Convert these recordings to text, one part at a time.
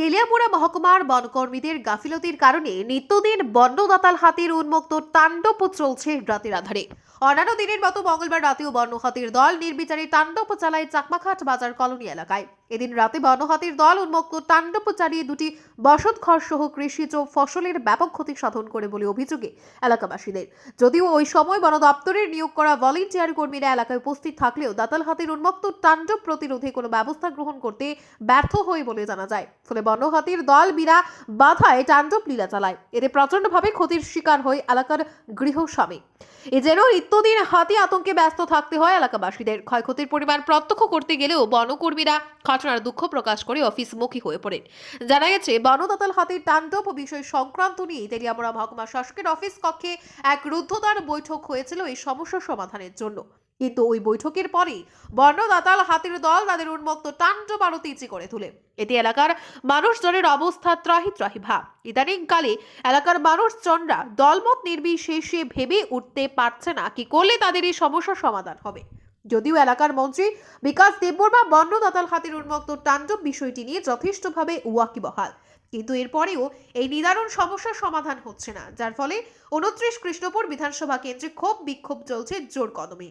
তেলিয়াপুরা মহকুমার বনকর্মীদের গাফিলতির কারণে নিত্যদিন বন্যদাতাল হাতির উন্মুক্ত তাণ্ডব চলছে রাতের আধারে। অন্যান্য দিনের মতো মঙ্গলবার রাতেও বন্য হাতির দল নির্বিচারে তাণ্ডব চালায় চাকমাখাট বাজার কলোনি এলাকায়। এদিন রাতে বন্য হাতির দল উন্মুক্ত তাণ্ডব চালিয়ে দুটি বসত ঘর সহ কৃষিজ ফসলের ব্যাপক ক্ষতি সাধন করে বলে অভিযোগে এলাকাবাসীদের। যদিও ওই সময় বন দপ্তরের নিয়োগ করা ভলেন্টিয়ার কর্মীরা এলাকায় উপস্থিত থাকলেও দাতাল হাতির উন্মুক্ত তাণ্ডব প্রতিরোধে কোনো ব্যবস্থা গ্রহণ করতে ব্যর্থ হয় বলে জানা যায়। ফলে বন্য হাতির দল বিরা বাধায় তাণ্ডব লীলা চালায়। এতে প্রচণ্ডভাবে ক্ষতির শিকার হয় এলাকার গৃহস্বামী। এ যেন নিত্যদিন হাতি আতঙ্কে ব্যস্ত থাকতে হয় এলাকাবাসীদের। ক্ষয়ক্ষতির পরিমাণ প্রত্যক্ষ করতে গেলেও বনকর্মীরা ঘটনার দুঃখ প্রকাশ করে অফিসমুখী হয়ে পড়েন। জানা গেছে বনদাতাল হাতির তাণ্ডব বিষয় সংক্রান্ত নিয়ে তেলিয়ামুড়া মহকুমা শাসকের অফিস কক্ষে এক রুদ্ধদ্বার বৈঠক হয়েছিল এই সমস্যা সমাধানের জন্য। কিন্তু ওই বৈঠকের পরেই বর্ণদাতাল হাতির দল তাদের উন্মুক্ত তাণ্ডব আরও তেজি করে তোলে। এতে এলাকার মানুষজনের অবস্থা ত্রাহি ত্রাহি ভাব। ইদানিংকালে এলাকার মানুষজনরা দলমত নির্বিশেষে ভেবে উঠতে পারছে না কি করলে তাদের এই সমস্যার সমাধান হবে। যদিও এলাকার মন্ত্রী বিকাশ দেববর্মা বন্যদাতাল হাতির উন্মুক্ত তাণ্ডব বিষয়টি নিয়ে যথেষ্টভাবে ওয়াকিবহাল। কিন্তু এরপরেও এই নিদারুণ সমস্যার সমাধান হচ্ছে না, যার ফলে উনত্রিশ কৃষ্ণপুর বিধানসভা কেন্দ্রে ক্ষোভ বিক্ষোভ চলছে জোর কদমে।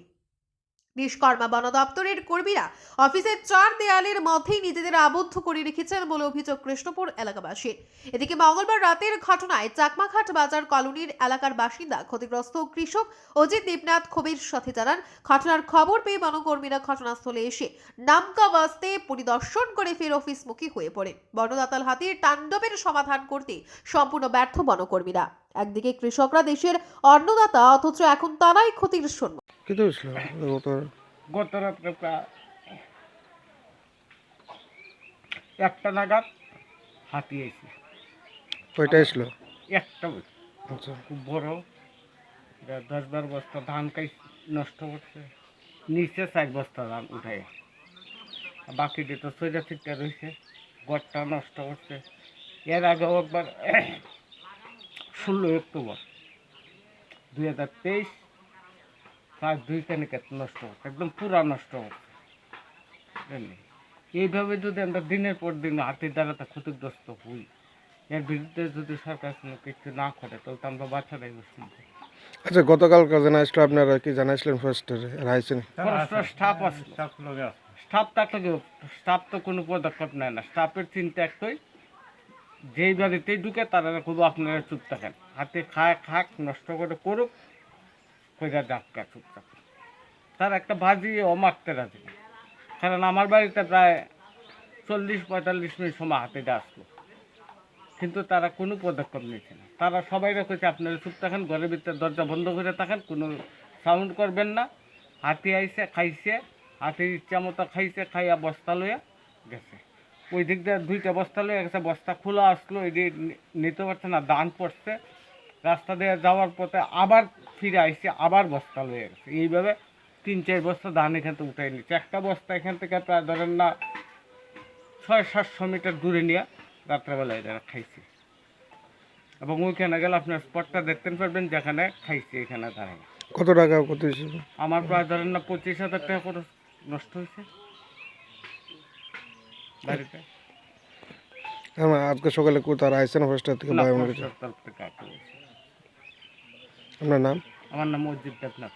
নিষ্কর্মা বন দপ্তরের কর্মীরা অফিসের চার দেয়ালের মধ্যেই নিজেদের আবদ্ধ করে রেখেছেন বলে অভিযোগ কৃষ্ণপুর এলাকাবাসীর। এদিকে মঙ্গলবার রাতের ঘটনায় চাকমাঘাট বাজার কলোনির এলাকার বাসিন্দা ক্ষতিগ্রস্ত কৃষক অজিত দেবনাথ ক্ষোভের সাথে জানান, ঘটনার খবর পেয়ে বনকর্মীরা ঘটনাস্থলে এসে নামকা বাস্তে পরিদর্শন করে ফের অফিসমুখী হয়ে পড়ে বনদাতাল হাতির তাণ্ডবের সমাধান করতে সম্পূর্ণ ব্যর্থ বনকর্মীরা। একদিকে কৃষকরা দেশের অন্নদাতা অথচ এখন তারাই ক্ষতির সম্মুখীন কিন্তু গত রাত্রে প্রায় একটা নাগাদ হাতি এসে। কয়টা এসলো একটা আচ্ছা। খুব বড়। এটা দশ বার বস্তা ধান খাই নষ্ট করছে। নিচে চার বস্তা ধান উঠাই বাকিটি তো সোজা ঠিকটা রয়েছে গড়টা নষ্ট করছে। এর আগেও একবার ষোলো অক্টোবর। দুই হাজার তেইশ পাঁচ দুই কানিকাত নষ্ট করছে একদম পুরা নষ্ট বুঝলেন? এইভাবে যদি আমরা দিনের পর দিন হাতির দ্বারাটা ক্ষতিগ্রস্ত হই এর বিরুদ্ধে যদি সরকার কোনো কিছু না করে তাহলে তো আমরা বাচ্চারাই বুঝতে আচ্ছা গতকাল জানাইছিল আপনারা কি জানাইছিলেন ফার্স্টে রাইছেন স্টাফ আসলো। স্টাফ থাকলে স্টাফ তো কোনো পদক্ষেপ নেয় না। স্টাফের চিন্তা একটাই যেই বাড়িতেই ঢুকে তারা খুব আপনারা চুপ থাকেন। হাতে খায় খাক, নষ্ট করে করুক, কইরা ডাক্কা চুপ থাকুক তার একটা ভাজি ও মারতে রাজি কারণ আমার বাড়িতে প্রায় চল্লিশ পঁয়তাল্লিশ মিনিট সময় হাতে আসলো। কিন্তু তারা কোনো পদক্ষেপ নিচ্ছে না। তারা সবাই রেখেছে আপনারা চুপ থাকেন, ঘরের ভিতরে দরজা বন্ধ করে থাকেন, কোনো সাউন্ড করবেন না। হাতি আইসে খাইছে, হাতির ইচ্ছা মতো খাইছে, খাইয়া বস্তা লইয়া গেছে। ওই দিক দিয়ে দুইটা বস্তা লইয়া গেছে বস্তা খোলা আসলো এটি নিতে পারছে না দান পড়ছে। রাস্তা দিয়ে যাওয়ার পথে আবার ফিরে আইছে আবার বস্তা লইয়া গেছে। এইভাবে তিন চার বস্তা ধান এখান থেকে উঠাই নিচ্ছে। একটা বস্তা এখান থেকে প্রায় ধরেন না ছয় সাতশো মিটার দূরে নিয়ে রাত্রেবেলায় যারা খাইছে। এবং ওইখানে গেলে আপনার স্পটটা দেখতে পারবেন যেখানে খাইছে এখানে দাঁড়ায় কত টাকা কত আমার প্রায় ধরেন না পঁচিশ হাজার টাকা করে নষ্ট হয়েছে। বাড়িতে? হ্যাঁ আজকে সকালে কোথায় আইসেন হোস্টেল থেকে ভাই আমার কাছে। আপনার নাম? আমার নাম অজিত দেবনাথ।